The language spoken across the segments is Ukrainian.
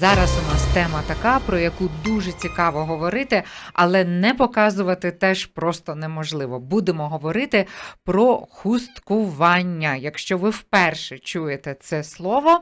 Зараз у нас тема така, про яку дуже цікаво говорити, але не показувати теж просто неможливо. Будемо говорити про хусткування. Якщо ви вперше чуєте це слово,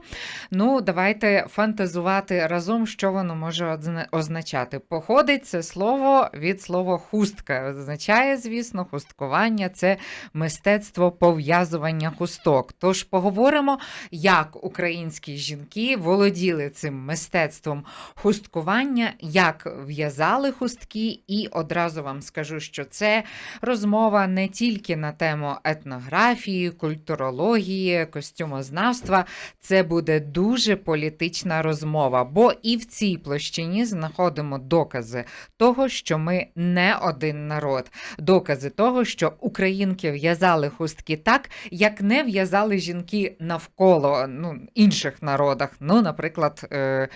ну давайте фантазувати разом, що воно може означати. Походить це слово від слова хустка. Означає, звісно, хусткування це мистецтво пов'язування хусток. Тож поговоримо, як українські жінки володіли цим мистецтвом хусткування, як в'язали хустки, і одразу вам скажу, що це розмова не тільки на тему етнографії, культурології, костюмознавства. Це буде дуже політична розмова, бо і в цій площині знаходимо докази того, що ми не один народ, докази того, що українки в'язали хустки так, як не в'язали жінки навколо ну, інших народах. Ну, наприклад, е,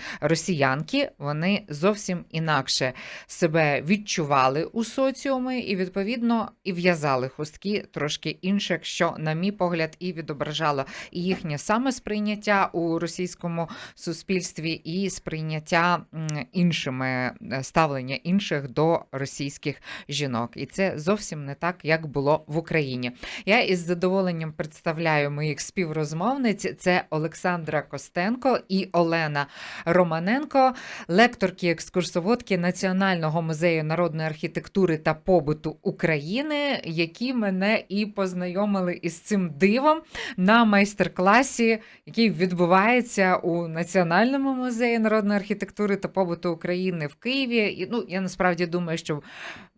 росіянки вони зовсім інакше себе відчували у соціумі і, відповідно, і в'язали хустки трошки інших, що, на мій погляд, і відображало і їхнє самосприйняття у російському суспільстві, і сприйняття іншими е, ставлення інших до російських жінок. І це зовсім не так, як було в Україні. Я із задоволенням представляю моїх співрозмовниць. Це Олександра Костенко і Олена Романенко, лекторки екскурсоводки Національного музею народної архітектури та побуту України, які мене і познайомили із цим дивом на майстер-класі, який відбувається у Національному музеї народної архітектури та побуту України в Києві. І ну я насправді думаю, що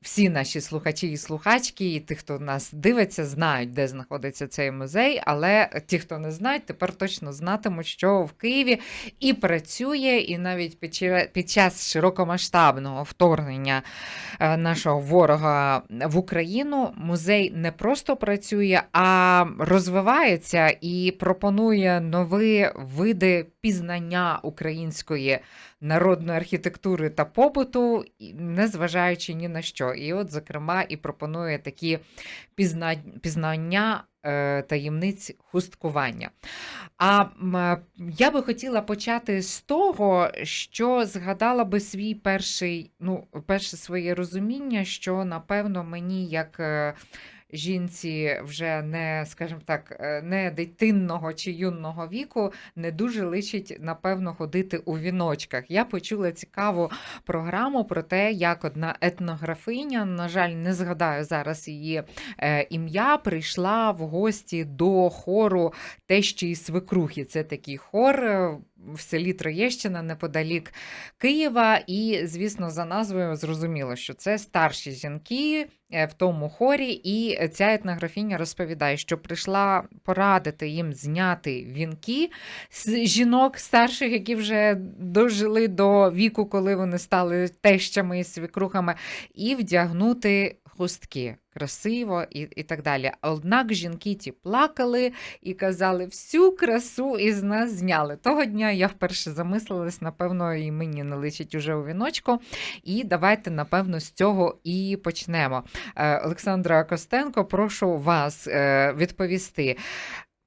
всі наші слухачі і слухачки, і ті, хто нас дивиться, знають, де знаходиться цей музей. Але ті, хто не знають, тепер точно знатимуть, що в Києві і працює, і навіть під, час широкомасштабного вторгнення е, нашого ворога в Україну музей не просто працює, а розвивається і пропонує нові види пізнання української народної архітектури та побуту, незважаючи ні на що. І от, зокрема, і пропонує такі пізна... пізнання е, таємниць хусткування. А е, я би хотіла почати з того, що згадала би свій перший, ну, перше своє розуміння, що напевно мені як. Жінці вже не, скажімо так, е, не дитинного чи юного віку не дуже личить, напевно, ходити у віночках. Я почула цікаву програму про те, як одна етнографиня, на жаль, не згадаю зараз її е, ім'я, прийшла в гості до хору тещі і свекрухи. Це такий хор. е, В селі Троєщина неподалік Києва, і, звісно, за назвою зрозуміло, що це старші жінки в тому хорі. І ця етнографіня розповідає, що прийшла порадити їм зняти вінки з жінок старших, які вже дожили до віку, коли вони стали тещами і свікрухами, і вдягнути хустки красиво і, і так далі. Однак жінки ті плакали і казали, всю красу із нас зняли. Того дня я вперше замислилась, напевно, і мені не личить уже у віночку. І давайте, напевно, з цього і почнемо. Е, Олександра Костенко, прошу вас е, відповісти.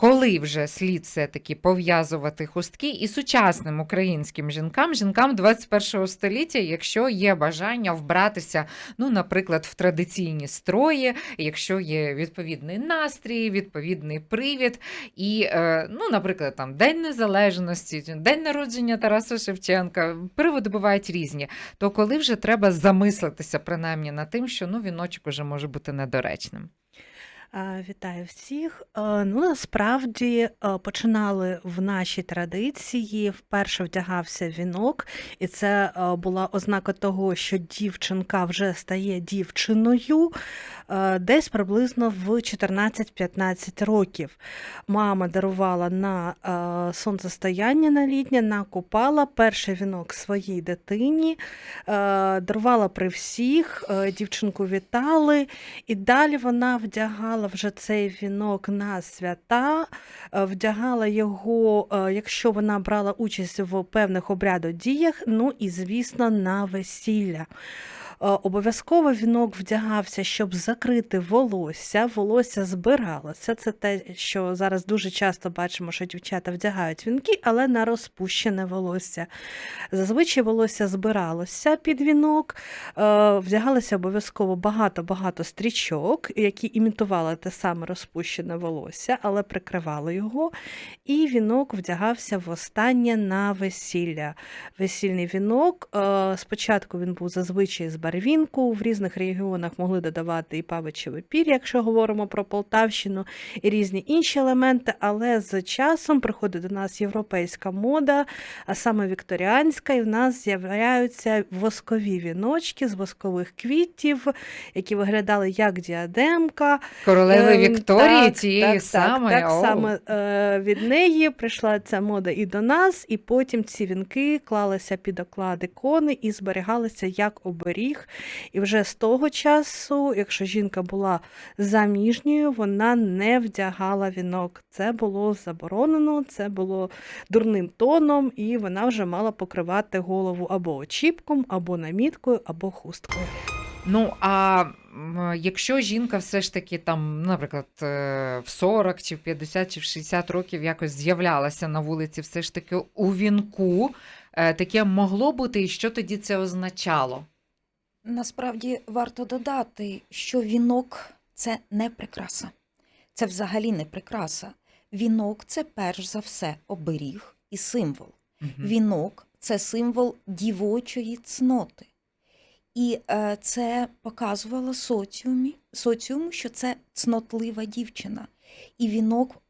Коли вже слід все-таки пов'язувати хустки і сучасним українським жінкам, жінкам 21 століття, якщо є бажання вбратися, ну, наприклад, в традиційні строї, якщо є відповідний настрій, відповідний привід, і, е, ну, наприклад, там День Незалежності, День народження Тараса Шевченка, приводи бувають різні, то коли вже треба замислитися принаймні над тим, що ну, віночок уже може бути недоречним. Е, Вітаю всіх. Е, Ну, насправді е, починали в нашій традиції. Вперше вдягався вінок, і це була ознака того, що дівчинка вже стає дівчиною десь приблизно в 14-15 років. Мама дарувала на сонцестояння на літнє, накупала перший вінок своїй дитині, дарувала при всіх, дівчинку вітали. І далі вона вдягала вже цей вінок на свята, е, вдягала його, е, якщо вона брала участь в певних обрядодіях, ну і, звісно, на весілля. Обов'язково вінок вдягався, щоб закрити волосся. Волосся збиралося. Це те, що зараз дуже часто бачимо, що дівчата вдягають вінки, але на розпущене волосся. Зазвичай волосся збиралося під вінок, е, вдягалося обов'язково багато-багато стрічок, які імітували те саме розпущене волосся, але прикривали його. І вінок вдягався востаннє на весілля. Весільний вінок. е, Спочатку він був зазвичай з барвінку. В різних регіонах могли додавати і павичевий пір, якщо говоримо про Полтавщину, і різні інші елементи. Але з часом приходить до нас європейська мода, а саме вікторіанська, і в нас з'являються воскові віночки з воскових квітів, які виглядали як діадемка. Королеви Ем, Вікторії так, тієї так, самої. Так, так саме е, від неї прийшла ця мода і до нас, і потім ці вінки клалися під оклади кони і зберігалися як оберіг. І вже з того часу, якщо жінка була заміжньою, вона не вдягала вінок. Це було заборонено, це було дурним тоном, і вона вже мала покривати голову або очіпком, або наміткою, або хусткою. Ну а якщо жінка все ж таки там, наприклад, е, в 40 чи в 50 чи в 60 років якось з'являлася на вулиці, все ж таки у вінку, е, таке могло бути, і що тоді це означало? Насправді варто додати, що вінок це не прикраса. Це взагалі не прикраса. Вінок це перш за все оберіг і символ. Мгм. Вінок це символ дівочої цноти. І е, це показувало соціумі, соціуму, що це цнотлива дівчина. І вінок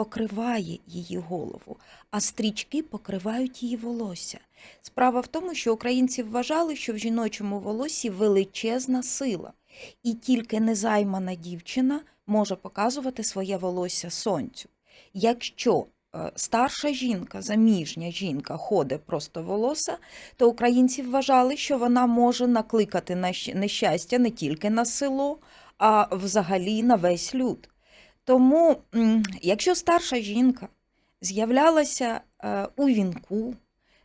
покриває її голову, а стрічки покривають її волосся. Справа в тому, що українці вважали, що в жіночому волоссі величезна сила, і тільки незаймана дівчина може показувати своє волосся сонцю. Якщо е, старша жінка, заміжня жінка ходить просто волоса, то українці вважали, що вона може накликати нещастя не тільки на село, а взагалі на весь люд. Тому, якщо старша жінка з'являлася е, у вінку,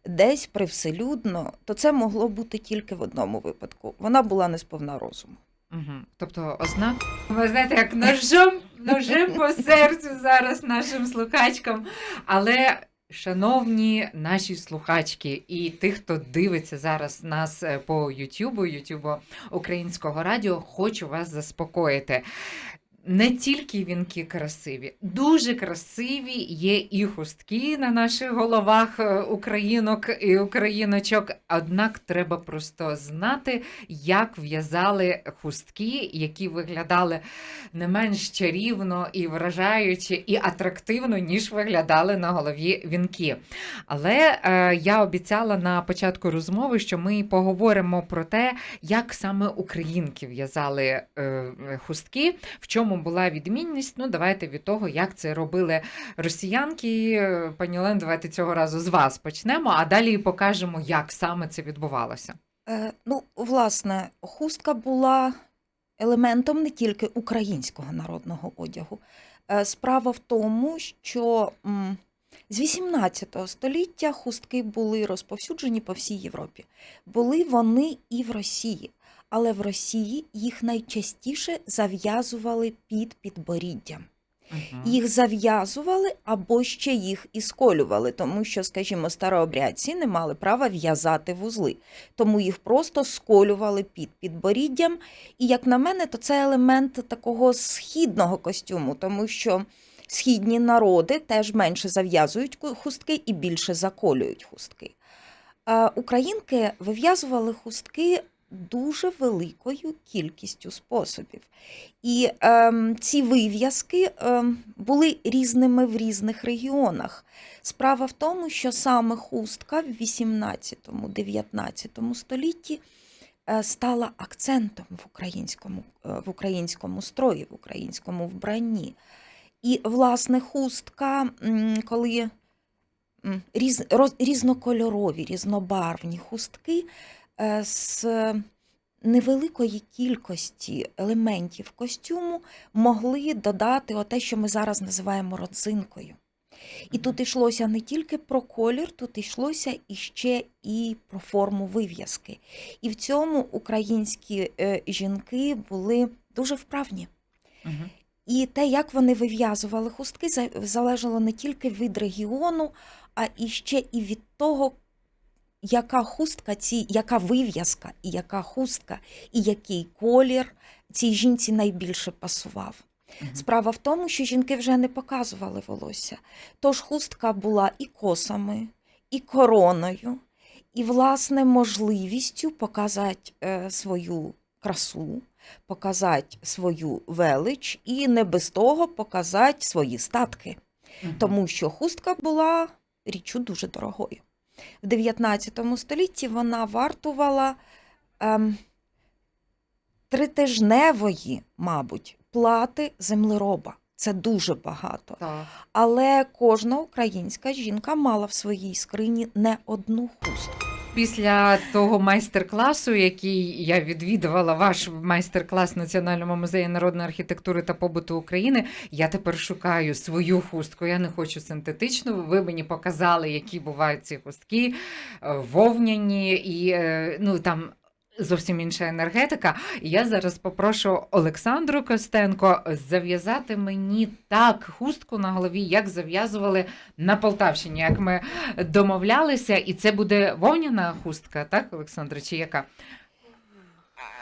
десь привселюдно, то це могло бути тільки в одному випадку. Вона була не сповна розуму. Угу. Тобто, ознак, ви знаєте, як ножом, ножем по серцю зараз нашим слухачкам. Але, шановні наші слухачки, і тих, хто дивиться зараз нас е, по Ютубу, Ютубу Українського радіо, хочу вас заспокоїти. Не тільки вінки красиві, дуже красиві є і хустки на наших головах е, українок і україночок. Однак треба просто знати, як в'язали хустки, які виглядали не менш чарівно і вражаюче, і атрактивно, ніж виглядали на голові вінки. Але е, я обіцяла на початку розмови, що ми поговоримо про те, як саме українки в'язали е, хустки, в чому була відмінність. Ну, давайте від того, як це робили росіянки. Е, Пані Лен, давайте цього разу з вас почнемо, а далі покажемо, як саме це відбувалося. Е, ну, власне, хустка була елементом не тільки українського народного одягу. Е, справа в тому, що м, з 18 століття хустки були розповсюджені по всій Європі. Були вони і в Росії, але в Росії їх найчастіше зав'язували під підборіддям. Мгм. Їх зав'язували або ще їх і сколювали, тому що, скажімо, старообрядці не мали права в'язати вузли, тому їх просто сколювали під підборіддям. І як на мене, то це елемент такого східного костюму, тому що східні народи теж менше зав'язують хустки і більше заколюють хустки. Українки вив'язували хустки дуже великою кількістю способів. І ем, ці вив'язки ем, були різними в різних регіонах. Справа в тому, що саме хустка в 18-19 столітті е, стала акцентом в українському, е, в українському строї, в українському вбранні. І, власне, хустка, коли різ, роз, різнокольорові, різнобарвні хустки е, з невеликої кількості елементів костюму могли додати те, що ми зараз називаємо родзинкою. І тут йшлося не тільки про колір, тут йшлося іще і про форму вив'язки. І в цьому українські е, жінки були дуже вправні. Мгм. І те, як вони вив'язували хустки, за- залежало не тільки від регіону, а і ще і від того, яка хустка, ці, яка вив'язка, і яка хустка, і який колір цій жінці найбільше пасував. Справа в тому, що жінки вже не показували волосся. Тож хустка була і косами, і короною, і, власне, можливістю показати е, свою красу, показати свою велич і не без того показати свої статки. Тому що хустка була річчю дуже дорогою. В 19 столітті вона вартувала ем, тритижневої, мабуть, плати землероба. Це дуже багато. Так. Але кожна українська жінка мала в своїй скрині не одну хустку. Після того майстер-класу, який я відвідувала, ваш майстер-клас в Національному музеї народної архітектури та побуту України, я тепер шукаю свою хустку. Я не хочу синтетичну. Ви мені показали, які бувають ці хустки, е, вовняні і е, ну там. Зовсім інша енергетика. Я зараз попрошу Олександру Костенко зав'язати мені так хустку на голові, як зав'язували на Полтавщині, як ми домовлялися, і це буде вовняна хустка, так, Олександра, чи яка?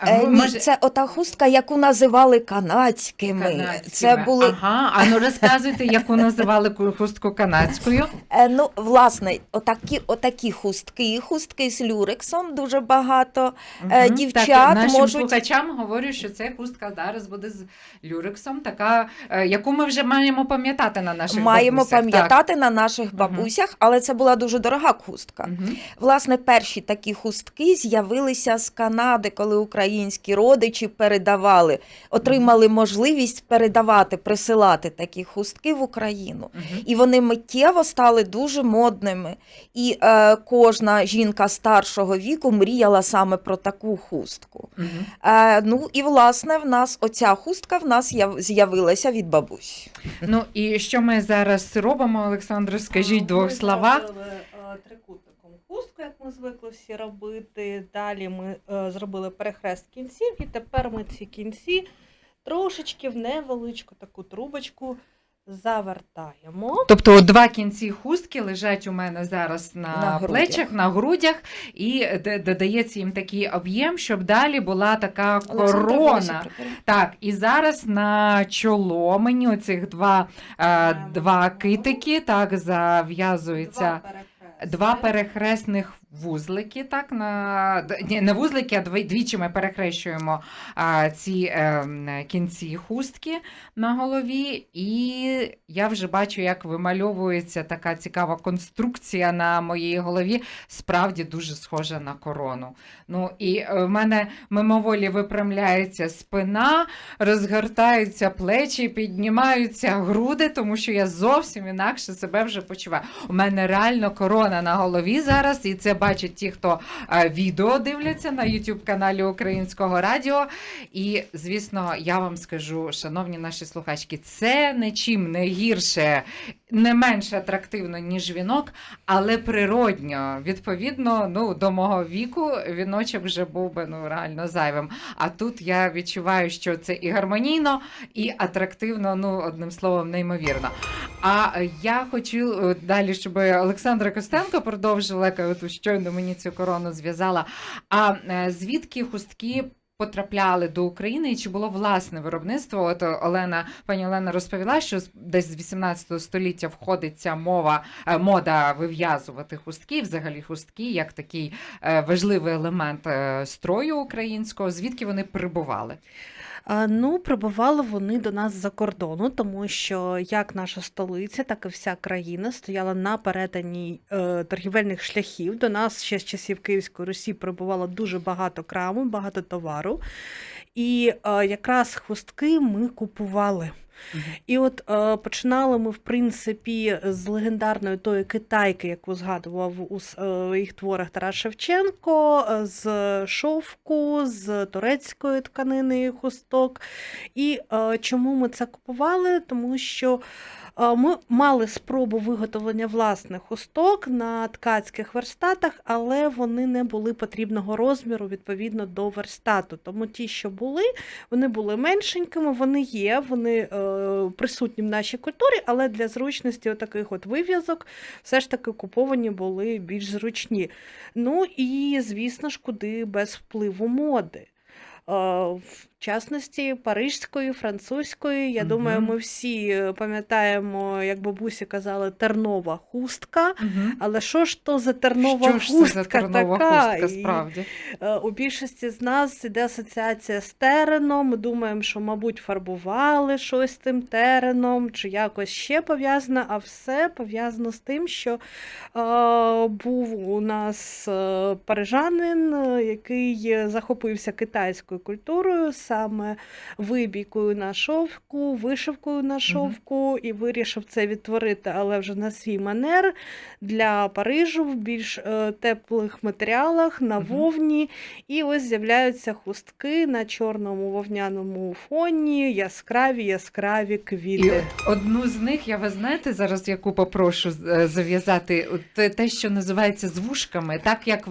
Е, ну, ні, може- Це ота хустка, яку називали канадськими. канадськими. Це були Ага, а ну розказуйте, яку називали хустку канадською. Е, Ну, власне, отакі, отакі хустки, хустки з люрексом дуже багато. Е, Мгм. дівчат так, нашим можуть- слухачам говорю, що це хустка зараз буде з люрексом, така, е, яку ми вже маємо пам'ятати на наших Маємо бабусях. пам'ятати на наших бабусях, але це була дуже дорога хустка. Мгм. Власне, перші такі хустки з'явилися з Канади, коли українські родичі передавали, отримали можливість передавати, присилати такі хустки в Україну. І вони миттєво стали дуже модними. І е, кожна жінка старшого віку мріяла саме про таку хустку. Е, ну і власне в нас оця хустка в нас з'явилася від бабусь. Ну і що ми зараз робимо, Олександр? Скажіть в двох словах. е, трикутником хустку, як ми звикли всі робити. Далі ми е, зробили перехрест кінців, і тепер ми ці кінці трошечки в невеличку таку трубочку завертаємо. Тобто от два кінці хустки лежать у мене зараз на, На плечах, на грудях, і додається їм такий об'єм, щоб далі була така корона. Так, і зараз на чоло мені оцих два, е, два китики так зав'язуються. Два перехресних вузлики, так на ні, не вузлики, а двічі ми перехрещуємо а, ці е, кінці хустки на голові, і я вже бачу, як вимальовується така цікава конструкція на моїй голові. Справді дуже схожа на корону. Ну і е, в мене мимоволі випрямляється спина, розгортаються плечі, піднімаються груди, тому що я зовсім інакше себе вже почуваю. У мене реально корона на голові зараз, і це бачать ті, хто е, відео дивляться на youtube каналі Українського радіо. І, звісно, я вам скажу, шановні наші слухачки, це нічим не гірше, не менш атрактивно, ніж вінок, але природньо. Відповідно, ну, до мого віку віночок вже був би ну, реально зайвим. А тут я відчуваю, що це і гармонійно, і атрактивно, ну, одним словом, неймовірно. А я хочу е, далі, щоб Олександра Костенко продовжила, от щойно мені цю корону зв'язала. А е, звідки хустки? Потрапляли до України, і чи було власне виробництво? От е, Олена, пані Олена розповіла, що десь з 18 століття входить ця мова, е, мода вив'язувати хустки, взагалі хустки, як такий важливий елемент строю українського. Звідки вони прибували? Ну, прибували вони до нас за кордону, тому що як наша столиця, так і вся країна стояла на перетині е, торгівельних шляхів. До нас ще з часів Київської Русі прибувало дуже багато краму, багато товару. І е, якраз хустки ми купували. І от е, починали ми, в принципі, з легендарної тої китайки, яку згадував у своїх творах Тарас Шевченко, е, з шовку, з турецької тканини хусток. І е, чому ми це купували? Тому що Е, Ми мали спробу виготовлення власних хусток на ткацьких верстатах, але вони не були потрібного розміру відповідно до верстату. Тому ті, що були, вони були меншенькими, вони є, вони е, присутні в нашій культурі, але для зручності отаких от вив'язок все ж таки куповані були більш зручні. Ну і, звісно ж, куди без впливу моди. В частності парижської, французької. Я Мгм. думаю, ми всі е, пам'ятаємо, як бабусі казали, тернова хустка. Мгм. Але що ж то за тернова Що ж це за тернова така? хустка, І, справді? е, У більшості з нас іде асоціація з тереном. Ми думаємо, що, мабуть, фарбували щось тим тереном, чи якось ще пов'язано, а все пов'язано з тим, що е, був у нас е, парижанин, який захопився китайською культурою, саме вибійкою на шовку, вишивкою на шовку, і вирішив це відтворити, але вже на свій манер для Парижу в більш е, теплих матеріалах на Мгм. вовні. І ось з'являються хустки на чорному вовняному фоні, яскраві, яскраві І квіти. одну з них я ви знаєте зараз, яку попрошу е, зав'язати те- що називається з вушками, так як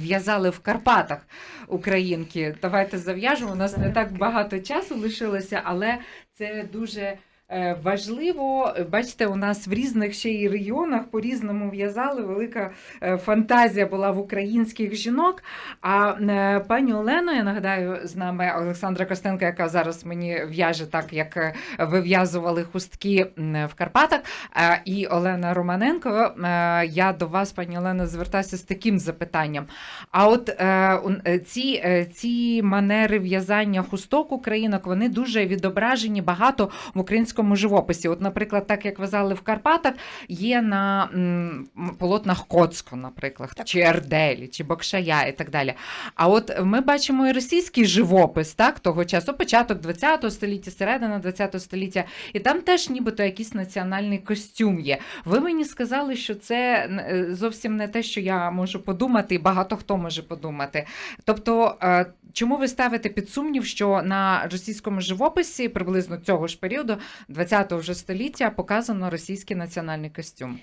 в'язали в Карпатах українки. Давайте зав'яжемо. У нас не так багато часу лишилося, але це дуже. Е, Важливо, бачите, у нас в різних ще й регіонах по-різному в'язали. Велика е, фантазія була в українських жінок. А е, пані Олено, я нагадаю, з нами Олександра Костенко, яка зараз мені в'яже так, як е, вив'язували хустки в Карпатах. Е, І Олена Романенко, е, я до вас, пані Олено, звертаюся з таким запитанням. А от е, е, ці, е, ці манери в'язання хусток українок, вони дуже відображені багато в українському живописі. От, наприклад, так як в'язали в Карпатах, є на м, полотнах Коцко, наприклад, Так. чи Ерделі, чи Бокшая і так далі. А от ми бачимо і російський живопис, так, того часу, початок ХХ століття, середина ХХ століття, і там теж нібито якийсь національний костюм є. Ви мені сказали, що це е, зовсім не те, що я можу подумати, і багато хто може подумати. Тобто, е, чому ви ставите під сумнів, що на російському живописі приблизно цього ж періоду, 20-го вже століття, показано російський національний костюм?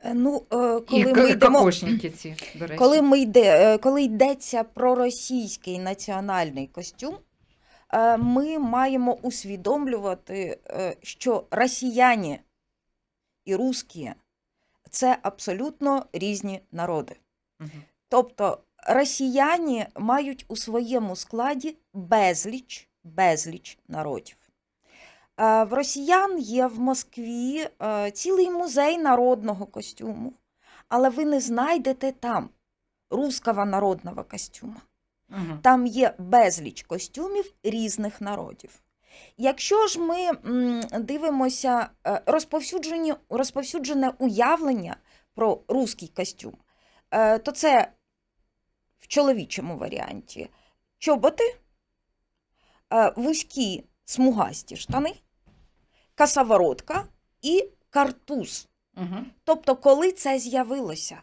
Е, Ну, е, І коли ми к- йдемо, ці, до речі. коли ми йде, е, коли йдеться про російський національний костюм, ми маємо усвідомлювати, що росіяни і русські це абсолютно різні народи. Мгм. Тобто росіяни мають у своєму складі безліч, безліч народів. Е, В росіян є в Москві е, цілий музей народного костюму, але ви не знайдете там русского народного костюма. Мгм. Там є безліч костюмів різних народів. Якщо ж ми дивимося е, розповсюджені, розповсюджене уявлення про руський костюм, то це в чоловічому варіанті чоботи, вузькі смугасті штани, касаворотка і картуз. Мгм. Тобто, коли це з'явилося?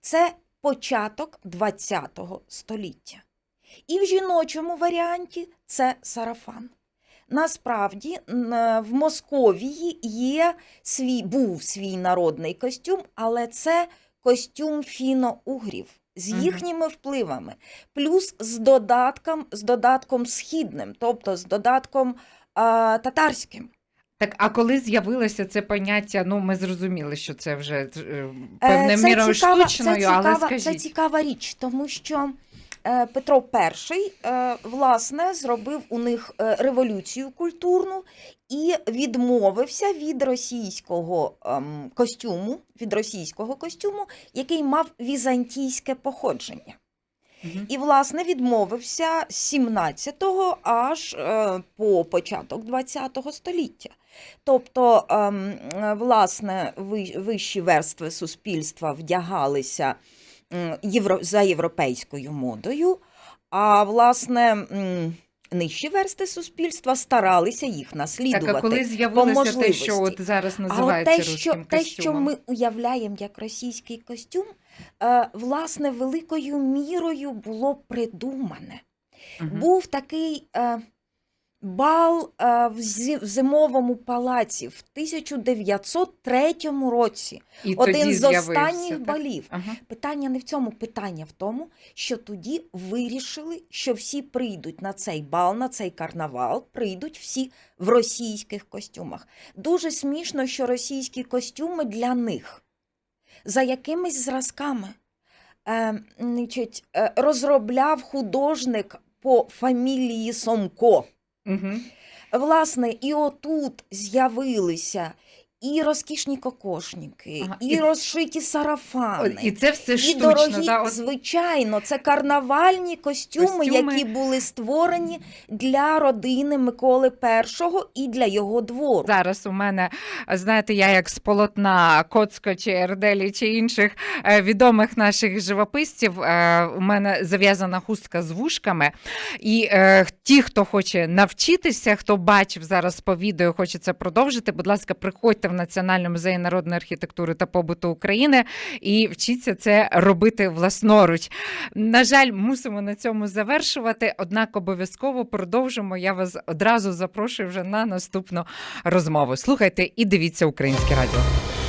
Це початок ХХ століття. І в жіночому варіанті це сарафан. Насправді в Московії є свій, був свій народний костюм, але це костюм фіно-угрів з їхніми впливами, плюс з додатком, з додатком східним, тобто з додатком а, татарським. Так, а коли з'явилося це поняття, ну ми зрозуміли, що це вже е, Е, це мірою цікава- штучною, це але цікава, скажіть. Це цікава річ, тому що е, Петро І е, власне зробив у них революцію культурну і відмовився від російського ем, костюму, від російського костюму, який мав візантійське походження. І, власне, відмовився з 17-го аж е, по початок 20-го століття. Тобто, ем, е, власне, ви- вищі верстви суспільства вдягалися за європейською модою, а власне нижчі версти суспільства старалися їх наслідувати. Так, а коли з'явилося те, що от зараз А от те, що, руським те, що ми уявляємо як російський костюм, власне, великою мірою було придумане. Мгм. Був такий е, бал е, в зимовому палаці в 1903 році. І Один з останніх так? балів. Ага. Питання не в цьому, питання в тому, що тоді вирішили, що всі прийдуть на цей бал, на цей карнавал, прийдуть всі в російських костюмах. Дуже смішно, що російські костюми для них за якимись зразками е, значить, е, розробляв художник по фамілії Сомко. Угу. Власне, і отут з'явилися і розкішні кокошники, Ага, і, і- розшиті сарафани. І це все І дорогі, да? От звичайно, це карнавальні костюми, Костюми. які були створені для родини Миколи І і для його двору. Зараз у мене, знаєте, я як з полотна Коцко чи Ерделі чи інших е, відомих наших живописців. е, У мене зав'язана хустка з вушками. І е, ті, хто хоче навчитися, хто бачив зараз по відео, хоче це продовжити. Будь ласка, приходьте в Національному музеї народної архітектури та побуту України і вчіться це робити власноруч. На жаль, мусимо на цьому завершувати. Однак обов'язково продовжимо. Я вас одразу запрошую вже на наступну розмову. Слухайте і дивіться українське радіо.